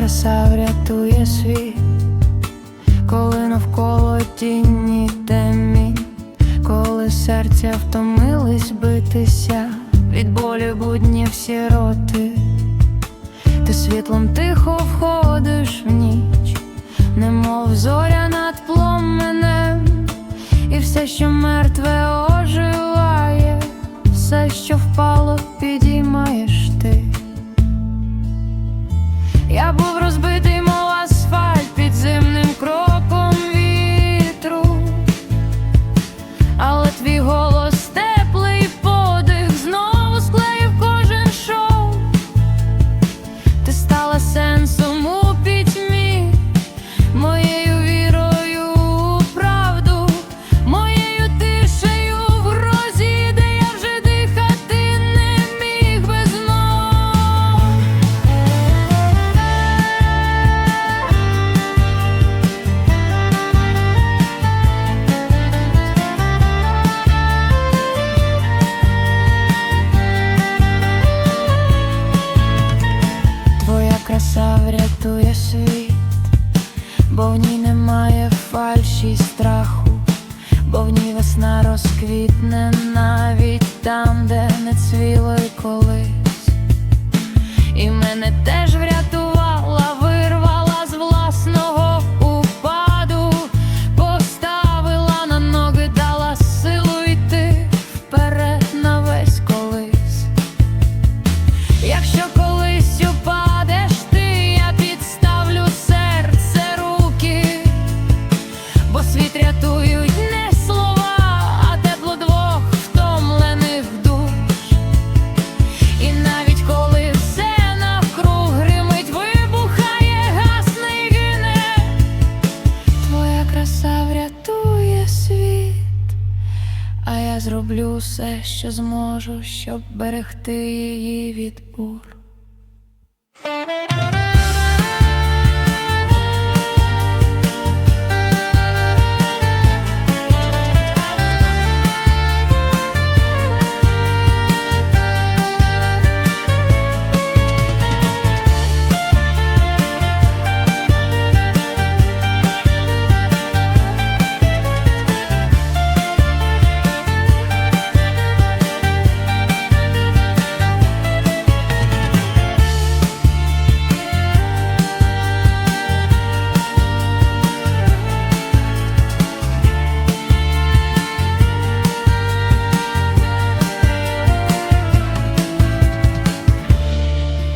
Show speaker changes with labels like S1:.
S1: краса врятує світ, коли навколо тіні темінь, коли серця втомились битися, від болі буднів сіроти, ти світлом тихо входиш в ніч, немов зоря над пломенем, і все, що мертве оживає, все, що впало, підіймаєш бо в ній немає фальші страху, бо в ній весна розквітне навіть там, де не цвіло й колись. І мене теж зроблю все, що зможу, щоб берегти її від бур.